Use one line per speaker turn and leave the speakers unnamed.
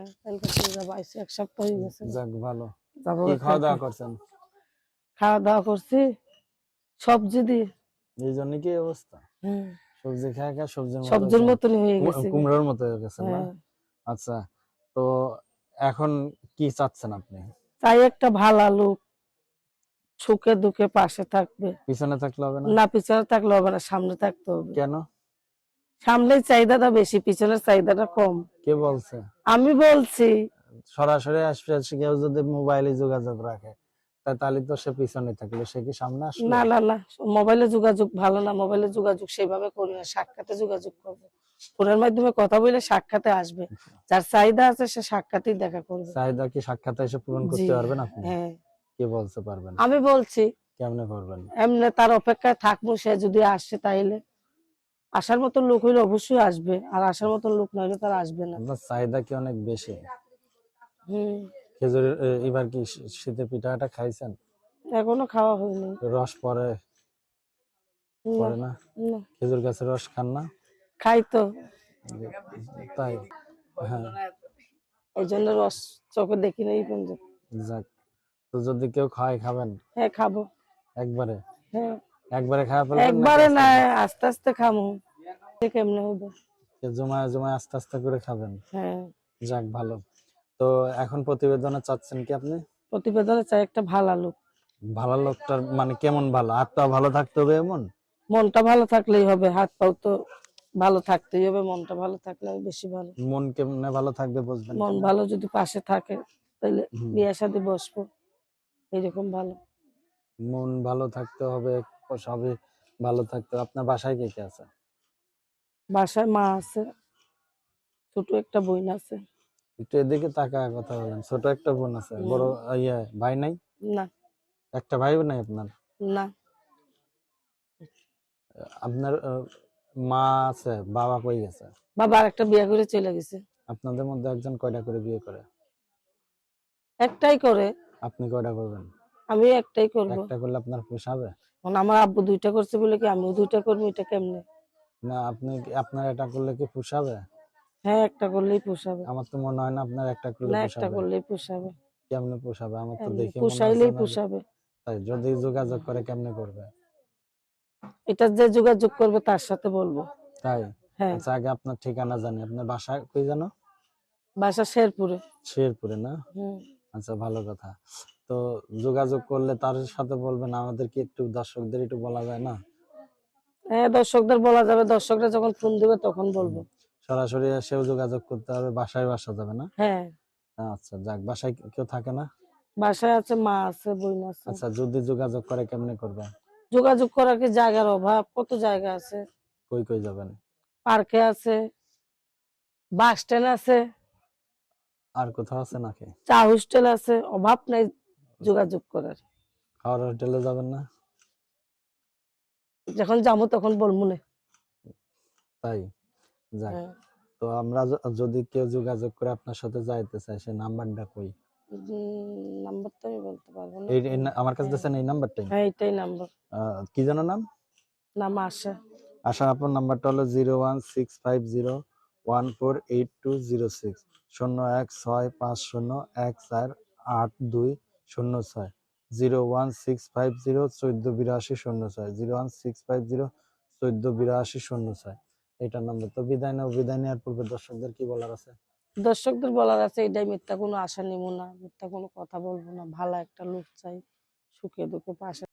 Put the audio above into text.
হ্যাঁ কালকে চলে যাব আইসি এক সপ্তাহ হয়ে গেছে।
যাক ভালো।
যাব
খাওয়া দাওয়া করছেন?
খাওয়া দাওয়া করছি সবজি দিয়ে।
এই জন্য কি অবস্থা? সবজি খায় খায় সবজির
সবজির
হয়েছে?
হয়ে গেছে।
কুমড়োর মতো হয়ে গেছে না?
হ্যাঁ।
আচ্ছা তো এখন কি চাচ্ছেন আপনি?
তাই একটা ভালো লোক সুখে দুঃখে পাশে থাকবে।
পিছনে থাকলে হবে না?
না পিছনে থাকলে হবে না সামনে থাকতে হবে।
কেন?
সামনের চাহিদাটা বেশি পিছনের চাহিদাটা কম।
কে বলছে?
আমি বলছি।
সরাসরি আসবে কেউ যদি মোবাইলে যোগাযোগ রাখে তাহলে তো সে পিছনে থাকলে সে কি সামনে আসবে?
না না না মোবাইলে যোগাযোগ ভালো না মোবাইলে যোগাযোগ সেভাবে করি না সাক্ষাতে যোগাযোগ করব। ফোনের মাধ্যমে কথা বলে সাক্ষাতে আসবে যার চাহিদা আছে সে সাক্ষাতেই দেখা করবে।
চাহিদা কি সাক্ষাতে এসে পূরণ করতে পারবেন আপনি?
হ্যাঁ।
কে বলতে পারবেন
আমি বলছি
কেমনে করবেন?
এমনি তার অপেক্ষায় থাকব সে যদি আসে তাইলে। আসার মতন লোক হইলে অবশ্যই আসবে আর আসার মতন লোক নইলে তার আসবে না।
আপনার চাহিদা কি অনেক বেশি?
হম।
খেজুরের এবার কি শীতের পিঠাটা খাইছেন?
এখনও খাওয়া হয়নি।
রস পরে? পরে না?
না।
খেজুর গাছের রস খান না?
খাই তো।
তাই? হ্যাঁ।
এই জন্য রস চোখে দেখি নেই পর্যন্ত।
যাক তো যদি কেউ খায় খাবেন?
হ্যাঁ খাব।
একবারে?
হ্যাঁ।
একবারে খাওয়া
একবারে না আস্তে আস্তে খামো। কেমনে হবে?
জমায় জমায় আস্তে আস্তে করে খাবেন।
হ্যাঁ।
যাক ভালো। তো এখন প্রতিবেদনে চাচ্ছেন কি আপনি?
প্রতিবেদনে চাই একটা ভালো লোক।
ভালো লোকটার মানে কেমন ভালো? হাতটা ভালো থাকতে হবে এমন?
মনটা ভালো থাকলেই হবে হাত পাও তো ভালো থাকতেই হবে মনটা ভালো থাকলে বেশি ভালো।
মন কেমনে ভালো থাকবে বুঝবেন
মন ভালো যদি পাশে থাকে তাহলে। বিয়ে সাথে বসবো। এরকম ভালো।
মন ভালো থাকতে হবে সবই ভালো থাকতে হবে। আপনার বাসায় কে কে আছে?
বাসায় মা আছে ছোট একটা বোন আছে।
একটু এদিকে তাকায় কথা বলেন ছোট একটা বোন আছে বড় ইয়ে ভাই নাই?
না।
একটা ভাই নাই আপনার?
না।
আপনার মা আছে বাবা কই গেছে?
বাবা আর একটা বিয়ে করে চলে গেছে।
আপনাদের মধ্যে একজন কয়টা করে বিয়ে করে?
একটাই করে।
আপনি কয়টা করবেন?
আমি একটাই করব।
একটা করলে আপনার পোষাবে
আমার আব্বু দুইটা করছে বলে কি আমিও দুইটা করব এটা কেমনে?
না আপনি আপনার এটা করলে কি পোষাবে?
হ্যাঁ একটা করলেই পোষাবে।
আমার তো মনে হয় না আপনার একটা করলে
না একটা করলেই পোষাবে।
কেমনে পোষাবে? আমার তো দেখে
পোষাইলেই পোষাবে।
তাই যদি যোগাযোগ করে কেমনে করবে?
এটা যে যোগাযোগ করবে তার সাথে বলব।
তাই?
হ্যাঁ।
আচ্ছা আগে আপনার ঠিকানা জানি। আপনার বাসা কই জানো
বাসা শেরপুরে।
শেরপুরে না? আচ্ছা ভালো কথা। তো যোগাযোগ করলে তার সাথে বলবেন আমাদেরকে একটু দর্শকদের একটু বলা যায় না?
হ্যাঁ দর্শকদের বলা যাবে দর্শকরা যখন ফোন দিবে তখন বলব।
সরাসরি এসেও যোগাযোগ করতে হবে বাসায় বাসা যাবে না?
হ্যাঁ।
আচ্ছা যাক বাসায় কেউ থাকে না?
বাসায় আছে মা আছে বোন আছে।
আচ্ছা যদি যোগাযোগ করে কেমনে করবে?
যোগাযোগ করার কি জায়গার অভাব? কত জায়গা আছে?
কই কই যাবেন?
পার্কে আছে বাস স্ট্যান্ড আছে।
আর কোথাও আছে নাকি?
চা হোস্টেল আছে অভাব নাই যোগাযোগ করার।
খাওয়ার হোটেলে যাবেন না?
যখন যাব তখন বলব না
তাই? যাক।
হ্যাঁ।
তো আমরা যদি কেউ যোগাযোগ করে আপনার সাথে যাইতে চায় সে নাম্বারটা কই?
উম, নাম্বার আমি বলতে পারব না।
এই এই আমার কাছে দিয়েছেন এই নাম্বারটাই?
হ্যাঁ এইটাই নাম্বার।
আহ, কি যেন নাম?
নাম
আশা আপনার নাম্বারটা হলো zero one six five zero one four eight two zero six. শূন্য এক ছয় পাঁচ শূন্য এক চার আট দুই শূন্য ছয়। Zero one six five zero চোদ্দ বিরাশি শূন্য ছয়। Zero one six five zero চোদ্দ বিরাশি শূন্য ছয়। এটার নাম্বার তো বিদায় নেও, বিদায় নেওয়ার পূর্বে দর্শকদের কি বলার আছে?
দর্শকদের বলার আছে, এটাই মিথ্যা কোনো আশা নিব না, মিথ্যা কোনো কথা বলব না, ভালো একটা লোক চাই, সুখে দুঃখে পাশে